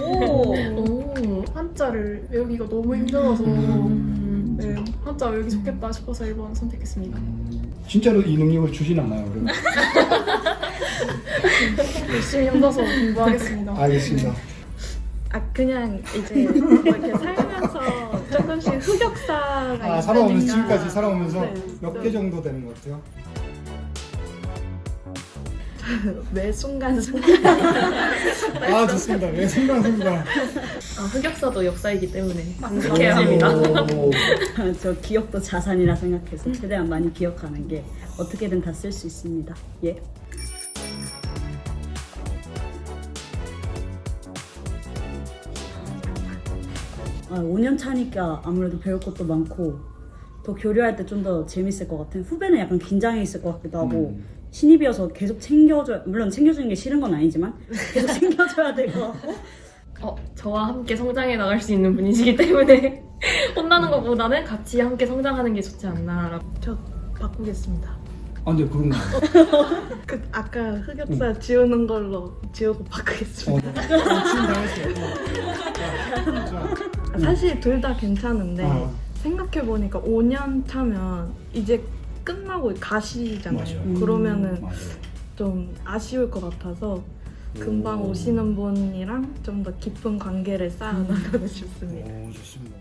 오. 오. 한자를 외우기가 너무 힘들어서 음. 네, 한자 외우기 좋겠다 싶어서 1번 선택했습니다. 음, 진짜로 이 능력을 주진 않나요? 그럼? 열심히 혼자서 공부하겠습니다. 알겠습니다. 아 그냥 이제 뭐 이렇게 살면서 조금씩 흑역사가 아 살아오면서 있으니까. 지금까지 살아오면서 네. 몇개 정도 되는 것 같아요? 매 순간 순간 아 좋습니다. 네, 순간 순간. 아, 흑역사도 역사이기 때문에 오. 반복해야 합니다. 저 기억도 자산이라 생각해서 최대한 많이 기억하는 게 어떻게든 다 쓸 수 있습니다. 예. 아, 5년 차니까 아무래도 배울 것도 많고 더 교류할 때 좀 더 재밌을 것 같은 후배는 약간 긴장해 있을 것 같기도 하고 음. 신입이어서 계속 챙겨줘 물론 챙겨주는 게 싫은 건 아니지만 계속 챙겨줘야 될 것 같고 어, 저와 함께 성장해 나갈 수 있는 분이시기 때문에 혼나는 것보다는 같이 함께 성장하는 게 좋지 않나라고. 저 바꾸겠습니다. 아 근데 그런 거 아니에요? 그 아까 흑역사 지우는 걸로 지우고 어, 바꾸겠습니다. 어, 지금 당했어요. 자, 자, 사실 둘 다 괜찮은데 아, 생각해 보니까 5년 차면 이제 끝나고 가시잖아요. 맞아요. 그러면은 맞아요. 좀 아쉬울 것 같아서 금방 오. 오시는 분이랑 좀 더 깊은 관계를 쌓아 나가고 싶습니다. 오 좋습니다.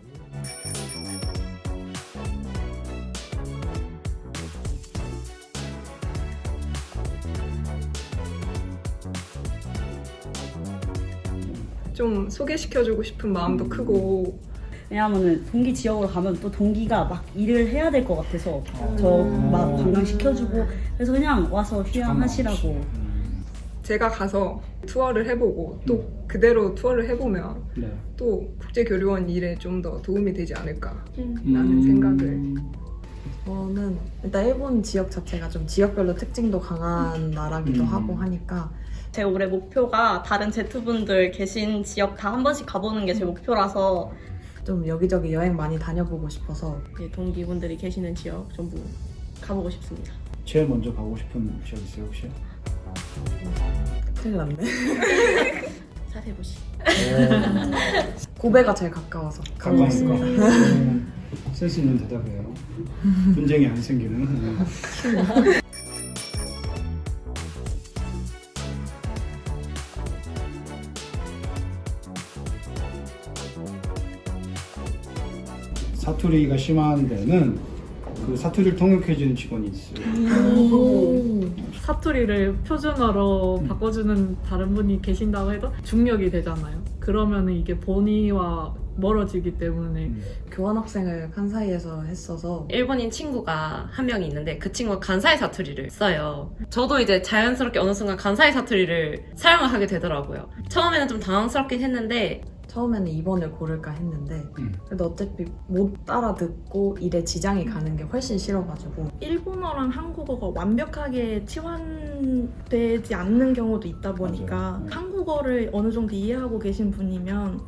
좀 소개시켜주고 싶은 마음도 크고 왜냐하면은 동기 지역으로 가면 또 동기가 막 일을 해야 될 것 같아서 어. 저막 관광 시켜주고 그래서 그냥 와서 휴양하시라고 음, 제가 가서 투어를 해보고 또 그대로 투어를 해보면 네. 또 국제교류원 일에 좀 더 도움이 되지 않을까 음. 라는 생각을. 저는 일단 일본 지역 자체가 좀 지역별로 특징도 강한 나라기도 음. 하고 하니까 제 올해 목표가 다른 제트분들 계신 지역 다 한 번씩 가보는 게 제 목표라서 좀 여기저기 여행 많이 다녀보고 싶어서 동기분들이 계시는 지역 전부 가보고 싶습니다. 제일 먼저 가고 싶은 지역 있어요 혹시? 큰일 났네. 사세보시. 고베가 제일 가까워서 가고 있습니다. 음, 센스 있는 대답이에요. 분쟁이 안 생기는. 사투리가 심한 데는 그 사투리를 통역해주는 직원이 있어요. 사투리를 표준어로 음. 바꿔주는 다른 분이 계신다고 해도 중력이 되잖아요. 그러면은 이게 본의와 멀어지기 때문에 음. 교환 학생을 칸사이에서 했어서 일본인 친구가 한 명이 있는데 그 친구가 간사이 사투리를 써요. 저도 이제 자연스럽게 어느 순간 간사이 사투리를 사용을 하게 되더라고요. 처음에는 좀 당황스럽긴 했는데 처음에는 2번을 고를까 했는데 음. 그래도 어차피 못 알아듣고 일에 지장이 가는 게 훨씬 싫어가지고 일본어랑 한국어가 완벽하게 치환되지 않는 경우도 있다 보니까 맞아요. 네. 한국어를 어느 정도 이해하고 계신 분이면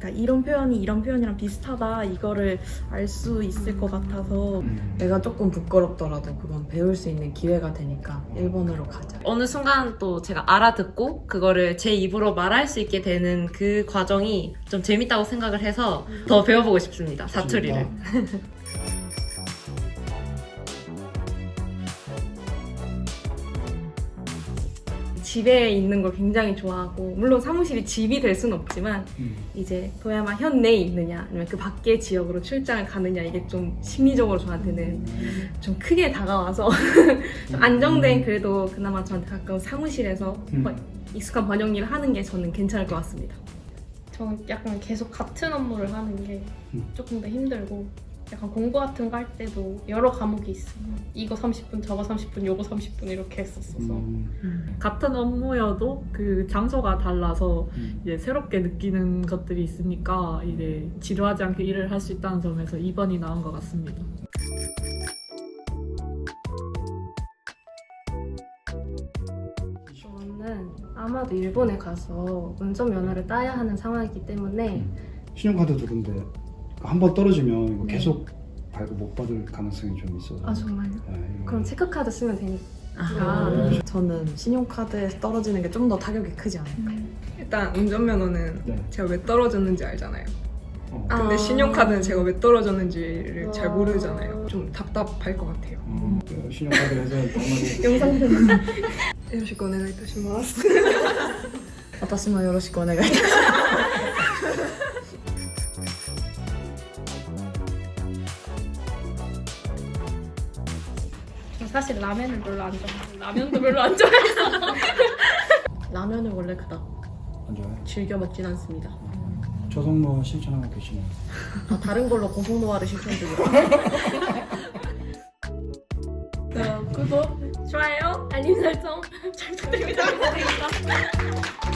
그러니까 이런 표현이 이런 표현이랑 비슷하다 이거를 알 수 있을 것 같아서 음. 내가 조금 부끄럽더라도 그건 배울 수 있는 기회가 되니까 1번으로 가자. 어느 순간 또 제가 알아듣고 그거를 제 입으로 말할 수 있게 되는 그 과정이 좀 재밌다고 생각을 해서 더 배워보고 싶습니다. 사투리를. 집에 있는 걸 굉장히 좋아하고 물론 사무실이 집이 될 수는 없지만 음. 이제 도야마 현내에 있느냐 아니면 그 밖의 지역으로 출장을 가느냐 이게 좀 심리적으로 저한테는 좀 크게 다가와서 좀 안정된 그래도 그나마 저한테 가까운 사무실에서 음. 번- 익숙한 번역 일을 하는 게 저는 괜찮을 것 같습니다. 저는 약간 계속 같은 업무를 하는 게 음. 조금 더 힘들고 약간 공부 같은 거 할 때도 여러 과목이 있으면 이거 30분 저거 30분 요거 30분 이렇게 했었어서 음. 같은 업무여도 그 장소가 달라서 음. 이제 새롭게 느끼는 것들이 있으니까 이제 지루하지 않게 일을 할 수 있다는 점에서 2번이 나온 것 같습니다. 저는 아마도 일본에 가서 운전면허를 따야 하는 상황이기 때문에 신용카드도 근데 한 번 떨어지면 이거 네. 계속 발급 못 받을 가능성이 좀 있어서. 아 정말요? 네, 이거- 그럼 체크카드 쓰면 되니까 아, 저는 신용카드에서 떨어지는 게 좀 더 타격이 크지 않을까. 일단 운전면허는 네. 제가 왜 떨어졌는지 알잖아요. 어. 근데 아. 신용카드는 제가 왜 떨어졌는지를 잘 와. 모르잖아요. 좀 답답할 것 같아요. 음, 그 신용카드에서 너무 よろしくお願いいたします。私もよろしくお願いいたします 사실 라면을 별로 안 좋아해요. 라면도 별로 안 좋아해서. 라면을 원래 그닥 안 좋아요. 즐겨 먹진 않습니다. 조성모 실천하고 계시네요. 아, 다른 걸로 고속노화를 실천 중이에요. 구독, 좋아요, 알림 설정 잘 부탁드립니다.